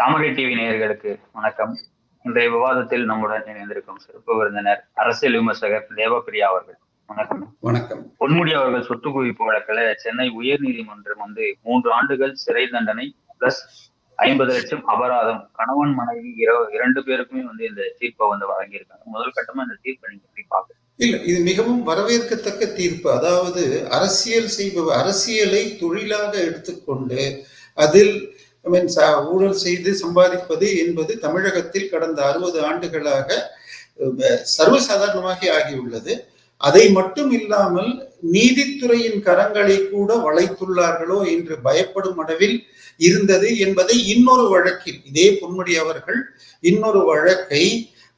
தாமரை TV நேயர்களுக்கு வணக்கம். இன்றைய விவாதத்தில் நம்முடன் இணைந்திருக்கும் சிறப்பு விருந்தினர் அரசியல் விமர்சகர் தேவப்பிரியா அவர்கள். வணக்கம். வணக்கம். பொன்முடி அவர்கள் சொத்து குவிப்பு வழக்கில் சென்னை உயர்நீதிமன்றம் வந்து மூன்று ஆண்டுகள் சிறை தண்டனை பிளஸ் ஐம்பது லட்சம் அபராதம். கணவன் மனைவி இர- இரண்டு பேருக்குமே வந்து இந்த தீர்ப்பை வந்து வழங்கியிருக்காங்க. முதல் கட்டமா இந்த தீர்ப்பை நீங்க எப்படி பாக்குறீங்க இல்ல இது மிகவும் வரவேற்கத்தக்க தீர்ப்பு. அதாவது அரசியல் செய்பவர் அரசியலை தொழிலாக எடுத்துக்கொண்டு அதில் மீன் mean, ஊழல் செய்து சம்பாதிப்பது என்பது தமிழகத்தில் கடந்த அறுபது ஆண்டுகளாக சர்வசாதாரணமாக ஆகியுள்ளது. அதை மட்டும் இல்லாமல் நீதித்துறையின் கரங்களை கூட வளைத்துள்ளார்களோ என்று பயப்படும் அளவில் இருந்தது என்பதை இன்னொரு வழக்கில் இதே பொன்முடி அவர்கள் இன்னொரு வழக்கை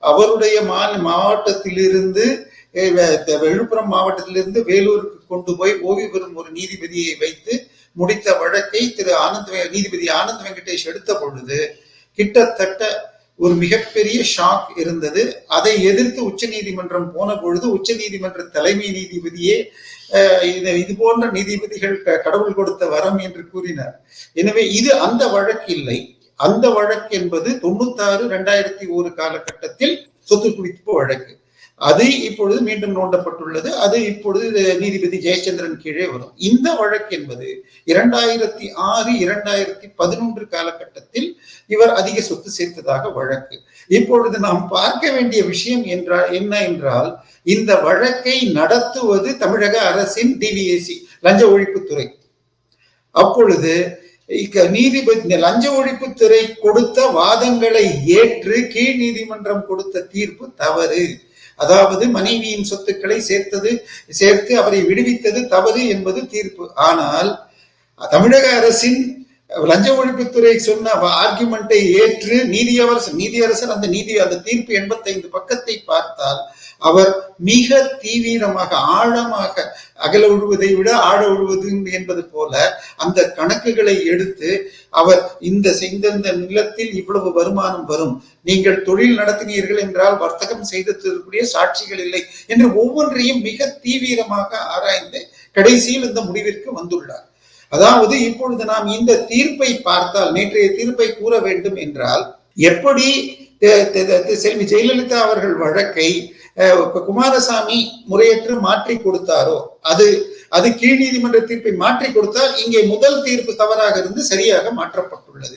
அவருடைய மா மாவட்டத்திலிருந்து விழுப்புரம் மாவட்டத்திலிருந்து வேலூருக்கு கொண்டு போய் ஓய்வு பெறும் ஒரு நீதிபதியை வைத்து முடித்த வழக்கை திரு ஆனந்த் நீதிபதி ஆனந்த் வெங்கடேஷ் எடுத்த பொழுது கிட்டத்தட்ட ஒரு மிகப்பெரிய ஷாக் இருந்தது. அதை எதிர்த்து உச்ச நீதிமன்றம் போன பொழுது உச்ச நீதிமன்ற தலைமை நீதிபதியே இது இது போன்ற நீதிபதிகள் கடவுள் கொடுத்த வரம் என்று கூறினார். எனவே இது அந்த வழக்கு இல்லை. அந்த வழக்கு என்பது தொண்ணூத்தாறு ரெண்டாயிரத்தி ஒரு காலகட்டத்தில் சொத்து குவிப்பு வழக்கு. அது இப்பொழுது மீண்டும் நோண்டப்பட்டுள்ளது. அது இப்பொழுது நீதிபதி ஜெயச்சந்திரன் கீழே வரும். இந்த வழக்கு என்பது இரண்டாயிரத்தி ஆறு இரண்டாயிரத்தி பதினொன்று காலகட்டத்தில் இவர் அதிக சொத்து சேர்த்ததாக வழக்கு. இப்பொழுது நாம் பார்க்க வேண்டிய விஷயம் என்றால் என்ன என்றால் இந்த வழக்கை நடத்துவது தமிழக அரசின் டிவிஎஸ்சி லஞ்ச ஒழிப்புத்துறை. அப்பொழுது நீதிபதி லஞ்ச ஒழிப்புத்துறை கொடுத்த வாதங்களை ஏற்று கீழ் நீதிமன்றம் கொடுத்த தீர்ப்பு தவறு. அதாவது மனைவியின் சொத்துக்களை சேர்த்தது சேர்த்து அவரை விடுவித்தது தவறு என்பது தீர்ப்பு. ஆனால் தமிழக அரசின் லஞ்ச ஒழிப்புத்துறை சொன்ன ஆர்குமெண்ட்டை ஏற்று நீதியரசர் நீதியரசர் அந்த நீதி அந்த தீர்ப்பு எண்பத்தைந்து பக்கத்தை பார்த்தால் அவர் மிக தீவிரமாக ஆழமாக அகல விழுவதை விட ஆழ விழுவது என்பது போல அந்த கணக்குகளை எடுத்து அவர் இந்த செய்தந்த நிலத்தில் இவ்வளவு வருமானம் வரும் நீங்கள் தொழில் நடத்தினீர்கள் என்றால் வர்த்தகம் செய்ததற்குரிய சாட்சிகள் இல்லை என்று ஒவ்வொன்றையும் மிக தீவிரமாக ஆராய்ந்து கடைசியில் இந்த முடிவிற்கு வந்துள்ளார். அதாவது இப்பொழுது நாம் இந்த தீர்ப்பை பார்த்தால் நேற்றைய தீர்ப்பை கூற வேண்டும் என்றால் எப்படி செல்வி ஜெயலலிதா அவர்கள் வழக்கை குமாரசாமி முறையற்று மாற்றி கொடுத்தாரோ? அது அது கீழ் நீதிமன்ற தீர்ப்பை மாற்றி கொடுத்தால் இங்கே முதல் தீர்ப்பு தவறாக இருந்து சரியாக மாற்றப்பட்டுள்ளது.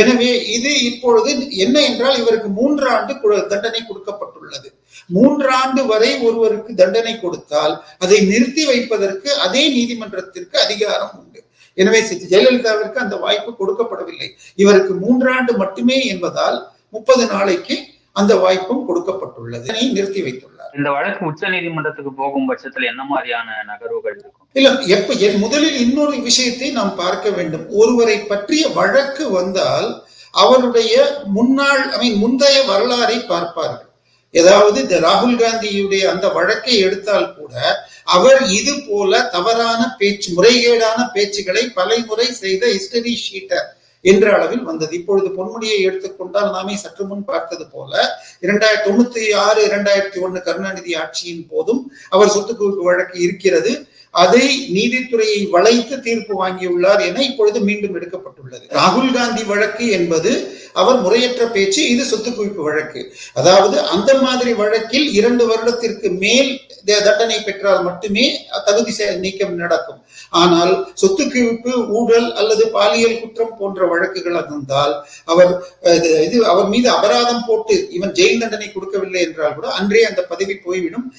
எனவே இது இப்பொழுது என்ன என்றால் இவருக்கு மூன்று ஆண்டு தண்டனை கொடுக்கப்பட்டுள்ளது. மூன்று ஆண்டு வரை ஒருவருக்கு தண்டனை கொடுத்தால் அதை நிறுத்தி வைப்பதற்கு அதே நீதிமன்றத்திற்கு அதிகாரம் உண்டு. எனவே ஜெயலலிதாவிற்கு அந்த வாய்ப்பு கொடுக்கப்படவில்லை. இவருக்கு மூன்றாண்டு மட்டுமே என்பதால் முப்பது நாளைக்கு அந்த வாய்ப்பும் கொடுக்கப்பட்டுள்ளது. நிறுத்தி வைத்துள்ளார். இந்த வழக்கு உச்ச நீதிமன்றத்துக்கு போகும் பட்சத்துல என்ன மாதிரியான நகர்வுகள் இருக்கும்? இல்ல எப்ப எ- முதலில் இன்னொரு விஷயத்தை நாம் பார்க்க வேண்டும். ஒருவரை பற்றிய வழக்கு வந்தால் அவருடைய முன்னாள் ஐ மீன் முந்தைய வரலாறை பார்ப்பார்கள். ஏதாவது இந்த ராகுல் காந்தியுடைய அந்த வழக்கை எடுத்தால் கூட அவர் இது போல தவறான பேச்சு முறைகேடான பேச்சுகளை பலமுறை செய்த ஹிஸ்டரி ஷீட்டர் என்ற அளவில் வந்தது. இப்பொழுது பொன்முடியை எடுத்துக்கொண்டால் நாமே சற்று முன் பார்த்தது போல இரண்டாயிரத்தி தொண்ணூத்தி ஆறு இரண்டாயிரத்தி ஒண்ணு கருணாநிதி ஆட்சியின் போதும் அவர் சொத்து குவிப்பு வழக்கு இருக்கிறது. அதை நீதித்துறையை வளைத்து தீர்ப்பு வாங்கியுள்ளார் என இப்பொழுது மீண்டும் எடுக்கப்பட்டுள்ளது. ராகுல் காந்தி வழக்கு என்பது அவர் முறையற்ற பேச்சு இது சொத்து குவிப்பு வழக்கு. அதாவது அந்த மாதிரி வழக்கில் இரண்டு வருடத்திற்கு மேல் த- தண்டனை பெற்றால் மட்டுமே தகுதி நீக்கம் நடக்கும். ஆனால் சொத்து குவிப்பு ஊழல் அல்லது பாலியல் குற்றம் போன்ற வழக்குகள் இருந்தால் அவர் இது- இது அவர் மீது அபராதம் போட்டு இவன் ஜெயில் தண்டனை கொடுக்கவில்லை என்றால் கூட அன்றே அந்த பதவி போய்விடும்.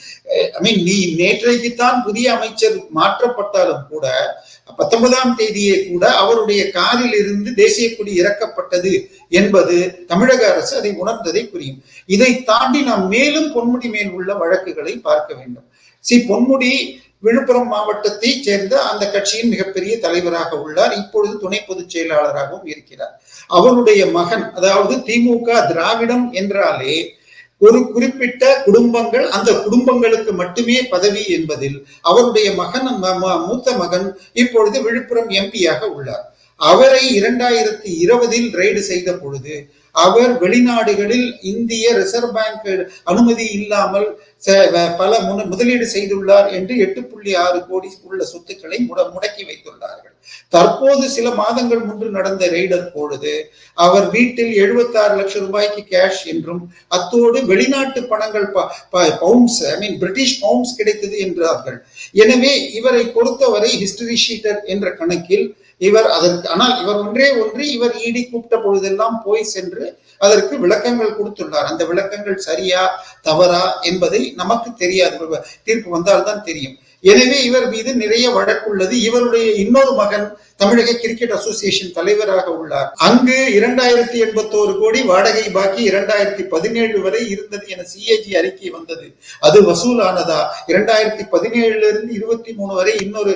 ஐ மீன் நீ நேற்றைக்குத்தான் புதிய அமைச்சர் மாற்றப்பட்டாலும் கூட பத்தொன்பதாம் தேதியே கூட அவருடைய காரில் இருந்து தேசிய கொடி இறக்கப்பட்டது என்பது தமிழக அரசு அதை உணர்ந்ததை புரியும். இதை தாண்டி நாம் மேலும் பொன்முடி மேல் உள்ள வழக்குகளை பார்க்க வேண்டும். சி பொன்முடி விழுப்புரம் மாவட்டத்தை சேர்ந்த அந்த கட்சியின் மிகப்பெரிய தலைவராக உள்ளார். இப்பொழுது துணை பொதுச் செயலாளராகவும் இருக்கிறார். அவருடைய மகன் அதாவது திமுக திராவிடம் என்றாலே ஒரு குறிப்பிட்ட குடும்பங்கள் அந்த குடும்பங்களுக்கு மட்டுமே பதவி என்பதில் அவருடைய மகன் ம- ம- மூத்த மகன் இப்பொழுது விழுப்புரம் எம்பியாக உள்ளார். அவரை இரண்டாயிரத்தி இருபதில் ரெய்டு செய்த பொழுது அவர் வெளிநாடுகளில் இந்திய ரிசர்வ் பேங்க் அனுமதி இல்லாமல் பல முதலீடு செய்துள்ளார் என்று எட்டு புள்ளி ஆறு கோடி உள்ள சொத்துக்களை முட முடக்கி வைத்துள்ளார்கள். தற்போது சில மாதங்கள் முன்பு நடந்த ரெய்டர் பொழுது அவர் வீட்டில் 76 லட்சம் ரூபாய்க்கு கேஷ் என்றும் அத்தோடு வெளிநாட்டு பணங்கள் pounds I mean British pounds கிடைத்தது என்றார்கள். எனவே இவரை பொறுத்தவரை ஹிஸ்டரி ஷீட்டர் என்ற கணக்கில் இவர் அதற்கு ஆனால் இவர் ஒன்றே ஒன்று இவர் ஈடி கூப்பிட்ட பொழுதெல்லாம் போய் சென்று அதற்கு விளக்கங்கள் கொடுத்துள்ளார். அந்த விளக்கங்கள் சரியா தவறா என்பதை நமக்கு தெரியாது. தீர்ப்பு வந்தால்தான் தெரியும். எனவே இவர் மீது நிறைய வழக்குள்ளது இவருடைய இன்னொரு மகன் தமிழக கிரிக்கெட் அசோசியேஷன் தலைவராக உள்ளார். அங்கு இரண்டாயிரத்தி எண்பத்தோரு கோடி வாடகை பாக்கி இரண்டாயிரத்தி பதினேழு வரை இருந்தது என சிஏஜி அறிக்கை வந்தது. அது வசூலானதா? இரண்டாயிரத்தி பதினேழுல இருந்து இருபத்தி மூணு வரை இன்னொரு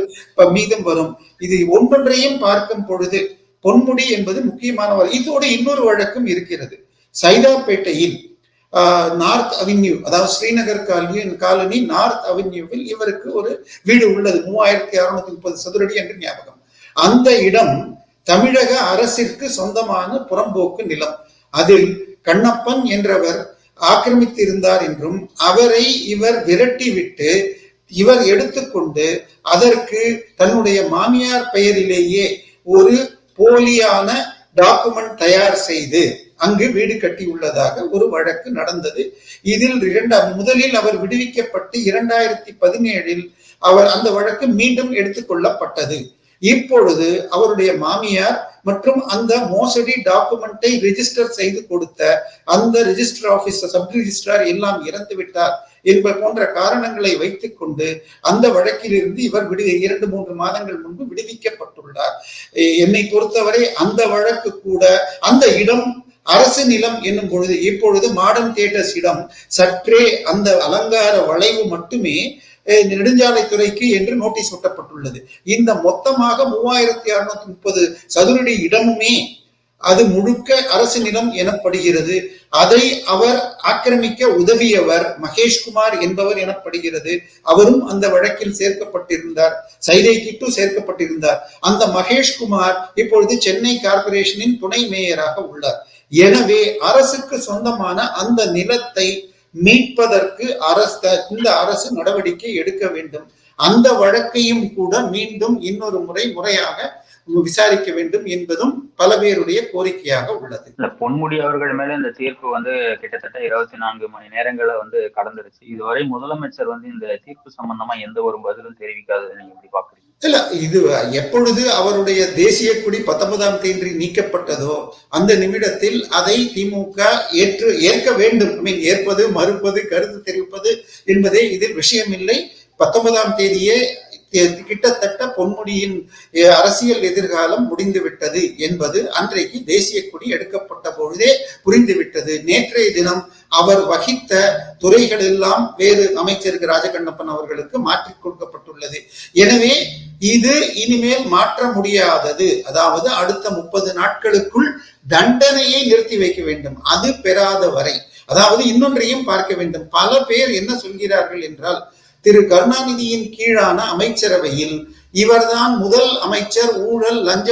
மீதம் வரும். இது ஒன்றொன்றையும் பார்க்கும் பொழுது பொன்முடி என்பது முக்கியமான வழக்கு. இதோடு இன்னொரு வழக்கும் இருக்கிறது. சைதாப்பேட்டையில் நார்த் அவென்யூ அதாவது ஸ்ரீநகர் காலனி காலனி நார்த் அவென்யூவில் இவருக்கு ஒரு வீடு உள்ளது. மூவாயிரத்தி அறுநூத்தி முப்பது சதுரடி என்று ஞாபகம். அந்த இடம் தமிழக அரசிற்கு சொந்தமான புறம்போக்கு நிலம். அதில் கண்ணப்பன் என்றவர் ஆக்கிரமித்திருந்தார் என்றும் அவரை இவர் விரட்டிவிட்டு இவர் எடுத்துக்கொண்டு அதற்கு தன்னுடைய மாமியார் பெயரிலேயே ஒரு போலியான டாக்குமெண்ட் தயார் செய்து அங்கு வீடு கட்டியுள்ளதாக ஒரு வழக்கு நடந்தது. இதில் இரண்டாம் முதலில் அவர் விடுவிக்கப்பட்டு இரண்டாயிரத்தி பதினேழில் அவர் அந்த வழக்கு மீண்டும் எடுத்துக்கொள்ளப்பட்டது இப்பொழுது அவருடைய மாமியார் மற்றும் அந்த மோசடி டாக்குமெண்ட்டை ரிஜிஸ்டர் செய்து கொடுத்த அந்த ரிஜிஸ்டர் ஆபீசர் சப் ரிஜிஸ்ட்ரார் எல்லாம் இறந்து விட்டார் என்ப போன்ற காரணங்களை வைத்துக் கொண்டு அந்த வழக்கிலிருந்து இவர் விடு இரண்டு மூன்று மாதங்கள் முன்பு விடுவிக்கப்பட்டுள்ளார். என்னை பொறுத்தவரை அந்த வழக்கு கூட அந்த இடம் அரசு நிலம் என்னும் பொழுது இப்பொழுது மாடர்ன் தியேட்டர்ஸ் இடம் சற்றே அந்த அலங்கார வளைவு மட்டுமே நெடுஞ்சாலைத்துறைக்கு என்று நோட்டீஸ் ஒட்டப்பட்டுள்ளது. இந்த மொத்தமாக மூவாயிரத்தி அறுநூத்தி முப்பது சதுரடி இடமுமே அது முழுக்க அரசு நிலம் எனப்படுகிறது. அதை அவர் ஆக்கிரமிக்க உதவியவர் மகேஷ்குமார் என்பவர் எனப்படுகிறது. அவரும் அந்த வழக்கில் சேர்க்கப்பட்டிருந்தார். சைதை கிட்டு சேர்க்கப்பட்டிருந்தார். அந்த மகேஷ்குமார் இப்பொழுது சென்னை கார்ப்பரேஷனின் துணை மேயராக உள்ளார். எனவே அரசுக்கு சொந்தமான அந்த நிலத்தை மீட்பதற்கு அரசு இந்த அரசு நடவடிக்கை எடுக்க வேண்டும். அந்த வழக்கையும் கூட மீண்டும் இன்னொரு முறை முறையாக விசாரிக்க வேண்டும் என்பதும் பல பேருடைய கோரிக்கையாக உள்ளது. இல்ல பொன்முடி அவர்கள் மேல இந்த தீர்ப்பு வந்து கிட்டத்தட்ட இருபத்தி நான்கு மணி நேரங்களை வந்து கடந்துருச்சு. இதுவரை முதலமைச்சர் வந்து இந்த தீர்ப்பு சம்பந்தமா எந்த ஒரு பதிலும் தெரிவிக்காததை நீங்க எப்படி பாக்குறீங்க. இல்ல இது எப்பொழுது அவருடைய தேசிய கொடி பத்தொன்பதாம் தேதி நீக்கப்பட்டதோ அந்த நிமிடத்தில் அதை திமுக ஏற்று ஏற்க வேண்டும். ஐ மீன் ஏற்பது மறுப்பது கருத்து தெரிவிப்பது என்பதே இது விஷயமில்லை. பத்தொன்பதாம் தேதியே கிட்டத்தட்ட பொன்முடியின் அரசியல் எதிர்காலம் முடிந்துவிட்டது என்பது அன்றைக்கு தேசிய கொடி எடுக்கப்பட்ட பொழுதே புரிந்துவிட்டது. நேற்றைய தினம் அவர் வகித்த துறைகள் எல்லாம் வேறு அமைச்சருக்கு ராஜகண்ணப்பன் அவர்களுக்கு மாற்றிக் கொடுக்கப்பட்டுள்ளது. எனவே இது இனிமேல் மாற்ற முடியாதது. அதாவது அடுத்த முப்பது நாட்களுக்குள் தண்டனையை நிறுத்தி வைக்க வேண்டும். அது பெறாத வரை. அதாவது இன்னொன்றையும் பார்க்க வேண்டும். பல பேர் என்ன சொல்கிறார்கள் என்றால் திரு கருணாநிதியின் கீழான அமைச்சரவையில் இவர்தான் முதல் அமைச்சர் ஊழல் லஞ்ச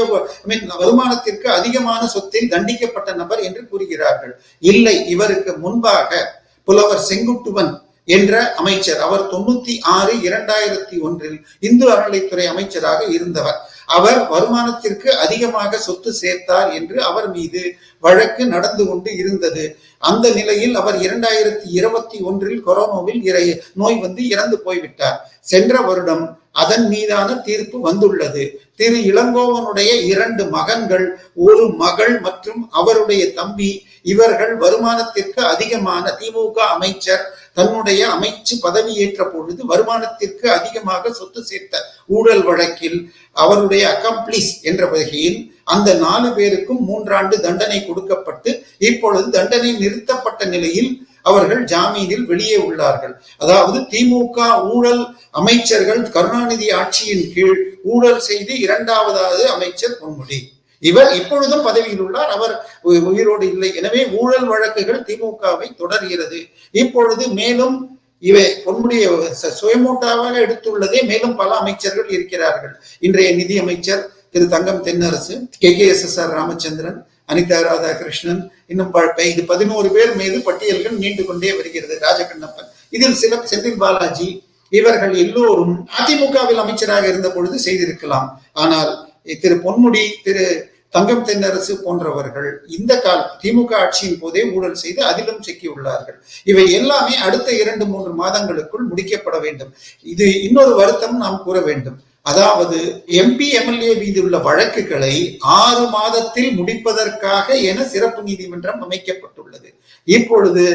வருமானத்திற்கு அதிகமான சொத்தில் தண்டிக்கப்பட்ட நபர் என்று கூறுகிறார்கள். இல்லை இவருக்கு முன்பாக புலவர் செங்குட்டுவன் என்ற அமைச்சர் அவர் தொண்ணூத்தி ஆறு இரண்டாயிரத்தி ஒன்றில் இந்து அறநிலைத்துறை அமைச்சராக இருந்தவர். அவர் வருமானத்திற்கு அதிகமாக சொத்து சேர்த்தார் என்று அவர் மீது வழக்கு நடந்து கொண்டு இருந்தது. அந்த நிலையில் அவர் இரண்டாயிரத்தி இருபத்தி ஒன்றில் கொரோனாவில் இறை நோய் வந்து இறந்து போய்விட்டார். சென்ற வருடம் அதன் மீதான தீர்ப்பு வந்துள்ளது. திரு இளங்கோவனுடைய இரண்டு மகன்கள் ஒரு மகள் மற்றும் அவருடைய தம்பி இவர்கள் வருமானத்திற்கு அதிகமான திமுக அமைச்சர் தன்னுடைய அமைச்சு பதவியேற்ற பொழுது வருமானத்திற்கு அதிகமாக சொத்து சேர்த்த ஊழல் வழக்கில் அவருடைய அக்கம்ப்ளிஸ் என்ற வகையில் அந்த நாலு பேருக்கும் மூன்றாண்டு தண்டனை கொடுக்கப்பட்டு இப்பொழுது தண்டனை நிறுத்தப்பட்ட நிலையில் அவர்கள் ஜாமீனில் வெளியே உள்ளார்கள். அதாவது திமுக ஊழல் அமைச்சர்கள் கருணாநிதி ஆட்சியின் கீழ் ஊழல் செய்து இரண்டாவதாவது அமைச்சர் பொன்முடி. இவர் இப்பொழுதும் பதவியில் உள்ளார். அவர் உயிரோடு இல்லை. எனவே ஊழல் வழக்குகள் திமுகவை தொடர்கிறது. இப்பொழுது மேலும் இவை பொன்முடிய சுயமூட்டாவாக எடுத்துள்ளதே மேலும் பல அமைச்சர்கள் இருக்கிறார்கள். இன்றைய நிதி அமைச்சர் Thiru Thangam Thennarasu K. K. S. S. R. Ramachandran Anitha Radhakrishnan இன்னும் ப- இது பதினோரு பேர் மீது பட்டியல்கள் நீண்டு கொண்டே வருகிறது ராஜகண்ணப்பன். இதில் சில செந்தில் பாலாஜி இவர்கள் எல்லோரும் அதிமுகவில் அமைச்சராக இருந்த பொழுது செய்திருக்கலாம். ஆனால் திரு பொன்முடி திரு தங்கம் தென்னரசு போன்றவர்கள் இந்த கால திமுக ஆட்சியின் போதே ஊழல் செய்து அதிலும் சிக்கியுள்ளார்கள். இவை எல்லாமே அடுத்த இரண்டு மூன்று மாதங்களுக்குள் முடிக்கப்பட வேண்டும். இது இன்னொரு வருத்தம் நாம் கூற வேண்டும். அதாவது எம்பி எம்எல்ஏ மீது உள்ள வழக்குகளை ஆறு மாதத்தில் முடிப்பதற்காக என சிறப்பு நீதிமன்றம் அமைக்கப்பட்டுள்ளது. இப்பொழுது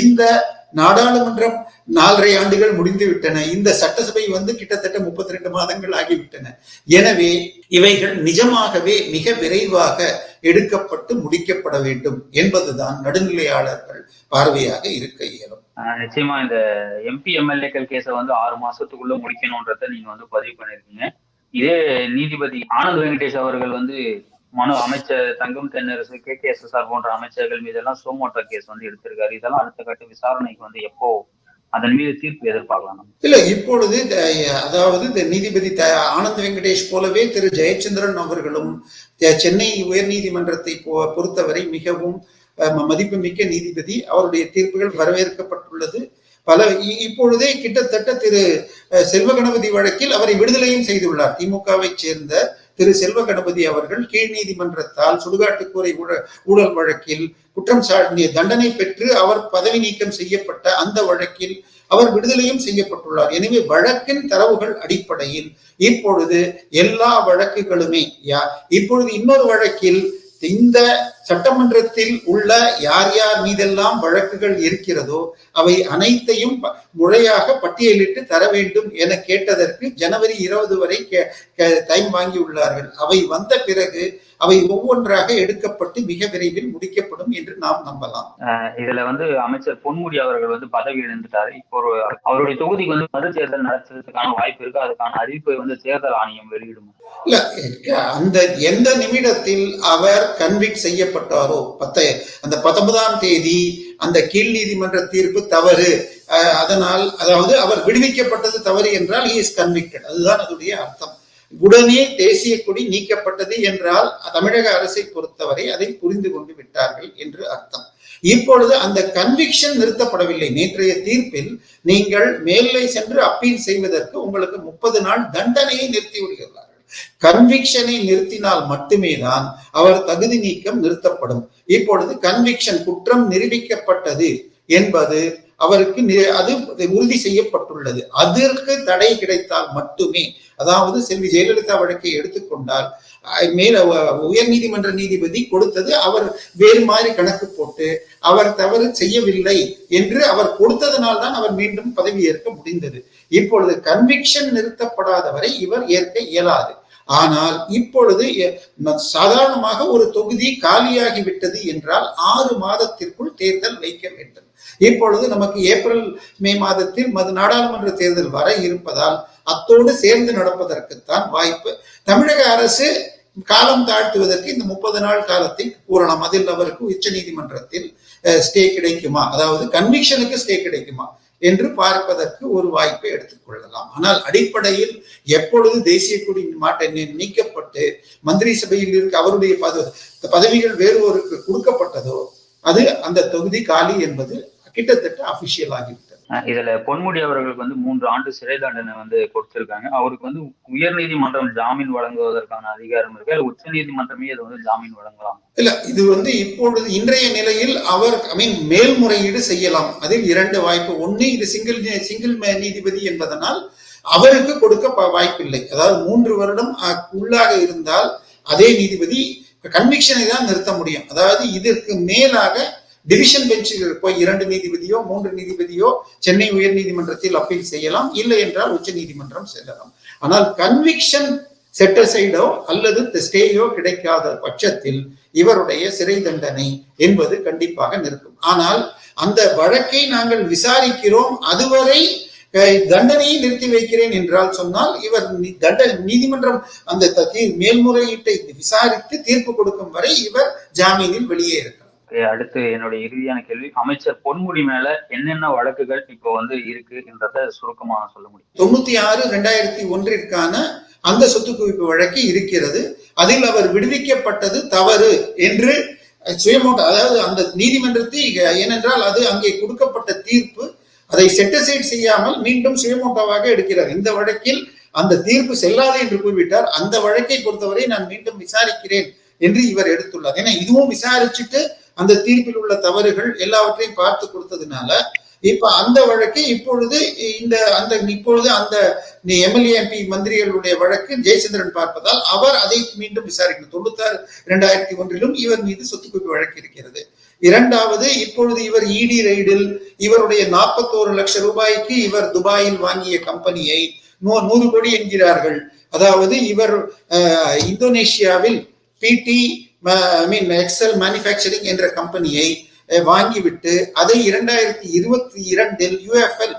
இந்த நாடாளுமன்றம் நாலரை ஆண்டுகள் முடிந்து விட்டன. இந்த சட்டசபை வந்து கிட்டத்தட்ட முப்பத்தி ரெண்டு மாதங்கள் ஆகிவிட்டன. எனவே இவைகள் நிஜமாகவே மிக விரைவாக எடுக்கப்பட்டு முடிக்கப்பட வேண்டும் என்பதுதான் நடுநிலையாளர்கள் பார்வையாக இருக்க இயலும். ஆஹ் நிச்சயமா இந்த எம்பி எம்எல்ஏக்கள் கேஸ வந்து ஆறு மாசத்துக்குள்ள முடிக்கணும்ன்றத நீங்க வந்து பதிவு பண்ணிருக்கீங்க. இதே நீதிபதி ஆனந்த் வெங்கடேஷ் அவர்கள் வந்து மனு அமைச்சர் Thangam Thennarasu K K S S R போன்ற அமைச்சர்கள் மீதெல்லாம் சோமோட்டோ கேஸ் வந்து எடுத்திருக்காரு. இதெல்லாம் அடுத்த கட்ட விசாரணைக்கு வந்து எப்போ அதன் மீது தீர்ப்பு எதிர்பார்க்கலாம் இல்ல இப்பொழுது அதாவது இந்த நீதிபதி ஆனந்த் வெங்கடேஷ் போலவே திரு ஜெயச்சந்திரன் அவர்களும் சென்னை உயர்நீதிமன்றத்தை பொ- பொறுத்தவரை மிகவும் அஹ், மதிப்புமிக்க நீதிபதி. அவருடைய தீர்ப்புகள் வரவேற்கப்பட்டுள்ளது. பல இ- இப்பொழுதே கிட்டத்தட்ட திரு செல்வகணபதி செல்வ கணபதி வழக்கில் அவரை விடுதலையும் செய்துள்ளார். திமுகவை சேர்ந்த திரு செல்வ கணபதி அவர்கள் கீழ் நீதிமன்றத்தால் சுடுகாட்டுக்கூரை ஊழல் வழக்கில் குற்றம் சாட்டிய தண்டனை பெற்று அவர் பதவி நீக்கம் செய்யப்பட்ட அந்த வழக்கில் அவர் விடுதலையும் செய்யப்பட்டுள்ளார். எனவே வழக்கின் தரவுகள் அடிப்படையில் இப்பொழுது எல்லா வழக்குகளுமே யா- இப்பொழுது இன்னொரு வழக்கில் இந்த சட்டமன்றத்தில் உள்ள யார் யார் மீதெல்லாம் வழக்குகள் இருக்கிறதோ அவை அனைத்தையும் முறையாக பட்டியலிட்டு தர வேண்டும் என கேட்டதற்கு ஜனவரி இருபது வரை டைம் வாங்கியுள்ளார்கள் அவை வந்த பிறகு அவை ஒவ்வொன்றாக எடுக்கப்பட்டு மிக விரைவில் முடிக்கப்படும் என்று நாம் நம்பலாம். இதுல வந்து அமைச்சர் பொன்முடி அவர்கள் வந்து பதவி இழந்துட்டாரு. இப்போ ஒரு அவருடைய தொகுதிக்கு வந்து மறு தேர்தல் நடத்துறதுக்கான வாய்ப்பு இருக்கு. அதுக்கான அறிவிப்பை வந்து தேர்தல் ஆணையம் வெளியிடும்? இல்ல அந்த எந்த நிமிடத்தில் அவர் கன்விக்ட் செய்யப்பட்டாரோ பத்த அந்த பத்தொன்பதாம் தேதி அந்த கீழ் நீதிமன்ற தீர்ப்பு தவறு. அதனால் அதாவது அவர் விடுவிக்கப்பட்டது தவறு என்றால் he is அதுதான் அதனுடைய அர்த்தம். உடனே தேசிய கொடி நீக்கப்பட்டது என்றால் தமிழக அரசை பொறுத்தவரை அதை புரிந்து கொண்டு விட்டார்கள் என்று அர்த்தம். இப்பொழுது அந்த கன்விக்ஷன் நிறுத்தப்படவில்லை. நேற்றைய தீர்ப்பில் நீங்கள் மேலே சென்று அப்பீல் செய்வதற்கு உங்களுக்கு முப்பது நாள் தண்டனையை நிறுத்தி விடுகிறார் கன்விக்ஷனை நிறுத்தினால் மட்டுமே தான் அவர் தகுதி நீக்கம் நிறுத்தப்படும். இப்பொழுது கன்விக்ஷன் குற்றம் நிரூபிக்கப்பட்டது என்பது அவருக்கு அது உறுதி செய்யப்பட்டுள்ளது. அதற்கு தடை கிடைத்தால் மட்டுமே அதாவது செல்வி ஜெயலலிதா வழக்கை எடுத்துக்கொண்டால் மேல உயர் நீதிமன்ற நீதிபதி கொடுத்தது அவர் வேறு மாதிரி கணக்கு போட்டு அவர் தவறு செய்யவில்லை என்று அவர் கொடுத்ததனால் தான் அவர் மீண்டும் பதவி ஏற்க முடிந்தது. இப்பொழுது கன்விக்ஷன் நிறுத்தப்படாதவரை இவர் ஏற்க இயலாது. ஆனால் இப்பொழுது சாதாரணமாக ஒரு தொகுதி காலியாகி விட்டது என்றால் ஆறு மாதத்திற்குள் தேர்தல் வைக்க வேண்டும். இப்பொழுது நமக்கு ஏப்ரல் மே மாதத்தில் மது நாடாளுமன்ற தேர்தல் வர இருப்பதால் அத்தோடு சேர்ந்து நடப்பதற்குத்தான் வாய்ப்பு. தமிழக அரசு காலம் தாழ்த்துவதற்கு இந்த முப்பது நாள் காலத்தை கூறலாம். அதில் அவருக்கு உச்ச நீதிமன்றத்தில் ஸ்டே கிடைக்குமா? அதாவது கன்விக்ஷனுக்கு ஸ்டே கிடைக்குமா? என்று பார்ப்பதற்கு ஒரு வாய்ப்பை எடுத்துக்கொள்ளலாம் ஆனால் அடிப்படையில் எப்பொழுது தேசிய கொடி மாட்ட நீக்கப்பட்டு மந்திரி சபையில் இருக்க அவருடைய பத பதவிகள் வேறு ஒருக்கு கொடுக்கப்பட்டதோ அது அந்த தொகுதி காலி என்பது கிட்டத்தட்ட அபிஷியல் ஆகிவிட்டது. இதுல பொன்முடி அவர்களுக்கு வந்து மூன்று ஆண்டு சிறை தண்டனை வந்து கொடுத்திருக்காங்க. அவருக்கு வந்து உயர் நீதிமன்றம் ஜாமீன் வழங்குவதற்கான அதிகாரம் இருக்கு. அல்ல உச்ச நீதிமன்றமே இது வந்து ஜாமீன் வழங்கலாம். இல்ல இது வந்து இப்பொழுது இன்றைய நிலையில் அவர் ஐ மீன் மேல்முறையீடு செய்யலாம். அதில் இரண்டு வாய்ப்பு. ஒன்னு இது சிங்கிள் சிங்கிள் நீதிபதி என்பதனால் அவருக்கு கொடுக்க ப- வாய்ப்பில்லை. அதாவது மூன்று வருடம் உள்ளாக இருந்தால் அதே நீதிபதி கன்விக்ஷனை தான் நிறுத்த முடியும். அதாவது இதற்கு மேலாக டிவிஷன் பெஞ்சுகள் போய் இரண்டு நீதிபதியோ மூன்று நீதிபதியோ சென்னை உயர் நீதிமன்றத்தில் அப்பீல் செய்யலாம். இல்லை என்றால் உச்ச நீதிமன்றம் செல்லலாம். ஆனால் கன்விக்ஷன் செட்டசைடோ அல்லது ஸ்டேயோ கிடைக்காத பட்சத்தில் இவருடைய சிறை தண்டனை என்பது கண்டிப்பாக நிற்கும். ஆனால் அந்த வழக்கை நாங்கள் விசாரிக்கிறோம். அதுவரை தண்டனையை நிறுத்தி வைக்கிறேன் என்றால் சொன்னால் இவர் தண்ட நீதிமன்றம் அந்த மேல்முறையீட்டை விசாரித்து தீர்ப்பு கொடுக்கும் வரை இவர் ஜாமீனில் வெளியே இருக்கலாம் அடுத்து என்னுடைய இறுதியான கேள்வி அமைச்சர் பொன்முடி மேல என்னென்ன வழக்குகள் இப்போ வந்து இருக்கு என்றத சுருக்கமாக சொல்ல முடியும். தொண்ணூத்தி ஆறு ரெண்டாயிரத்தி ஒன்றிற்கான அந்த சொத்து குவிப்பு வழக்கு இருக்கிறது. அதில் அவர் விடுவிக்கப்பட்டது தவறு என்று சுயமோட்ட அதாவது அந்த நீதிமன்றத்தை ஏனென்றால் அது அங்கே கொடுக்கப்பட்ட தீர்ப்பு. அதை செட்டசைட் செய்யாமல் மீண்டும் சுயமோட்டாவாக எடுக்கிறார். இந்த வழக்கில் அந்த தீர்ப்பு செல்லாது என்று கூறிவிட்டார். அந்த வழக்கை பொறுத்தவரை நான் மீண்டும் விசாரிக்கிறேன் என்று இவர் எடுத்துள்ளார். ஏன்னா இதுவும் விசாரிச்சுட்டு அந்த தீர்ப்பில் உள்ள தவறுகள் எல்லாவற்றையும் பார்த்து கொடுத்ததுனால இப்ப அந்த வழக்கு இப்பொழுது இந்த அந்த இப்பொழுது அந்த எம்எல்ஏ எம்பி மந்திரிகளுடைய வழக்கு ஜெயச்சந்திரன் பார்ப்பதால் அவர் அதை மீண்டும் விசாரிக்கணும். தொண்ணூத்தாறு இரண்டாயிரத்தி ஒன்றிலும் இவர் மீது சொத்துக்குவிப்பு வழக்கு இருக்கிறது. இரண்டாவது இப்பொழுது இவர் இடி ரைடில் இவருடைய நாற்பத்தோரு லட்சம் ரூபாய்க்கு இவர் துபாயில் வாங்கிய கம்பெனியை நூ நூறு கோடி என்கிறார்கள். அதாவது இவர் இந்தோனேஷியாவில் பிடி மீன் எக்ஸல் மேனுஃபேக்சரிங் என்ற கம்பெனியை வாங்கிவிட்டு அதை இரண்டாயிரத்தி இருபத்தி இரண்டில் யூஎஃப்எல்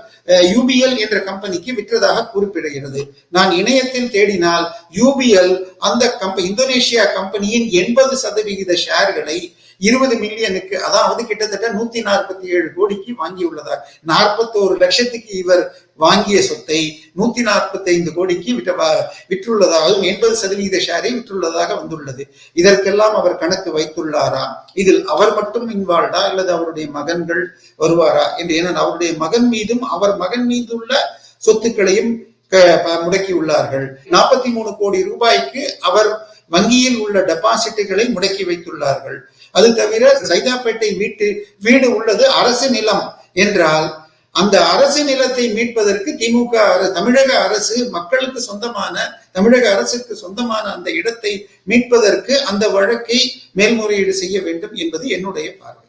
யூபிஎல் என்ற கம்பெனிக்கு விற்றதாக குறிப்பிடுகிறது. நான் இணையத்தில் தேடினால் யூபிஎல் அந்த கம்ப இந்தோனேஷியா கம்பெனியின் எண்பது சதவிகித ஷேர்களை இருபது மில்லியனுக்கு அதாவது கிட்டத்தட்ட நூத்தி நாற்பத்தி ஏழு கோடிக்கு வாங்கியுள்ளதார் நாற்பத்தோரு லட்சத்துக்கு இவர் வாங்கிய சொத்தை நூத்தி நாற்பத்தி ஐந்து கோடிக்கு விட்ட விற்றுள்ளதாகவும் எண்பது சதவீத ஷேரை விற்றுள்ளதாக வந்துள்ளது. இதற்கெல்லாம் அவர் கணக்கு வைத்துள்ளாரா? இதில் அவர் மட்டும் இன்வால்டா அல்லது அவருடைய மகன்கள் வருவாரா? என்று ஏன்னா அவருடைய மகன் மீதும் அவர் மகன் மீதுள்ள சொத்துக்களையும் க- முடக்கியுள்ளார்கள். நாற்பத்தி மூணு கோடி ரூபாய்க்கு அவர் வங்கியில் உள்ள டெபாசிட்டுகளை முடக்கி வைத்துள்ளார்கள். அது தவிர சைதாப்பேட்டை வீட்டு வீடு உள்ளது அரசு நிலம் என்றால் அந்த அரசு நிலத்தை மீட்பதற்கு திமுக தமிழக அரசு மக்களுக்கு சொந்தமான தமிழக அரசுக்கு சொந்தமான அந்த இடத்தை மீட்பதற்கு அந்த வழக்கை மேல்முறையீடு செய்ய வேண்டும் என்பது என்னுடைய பார்வை.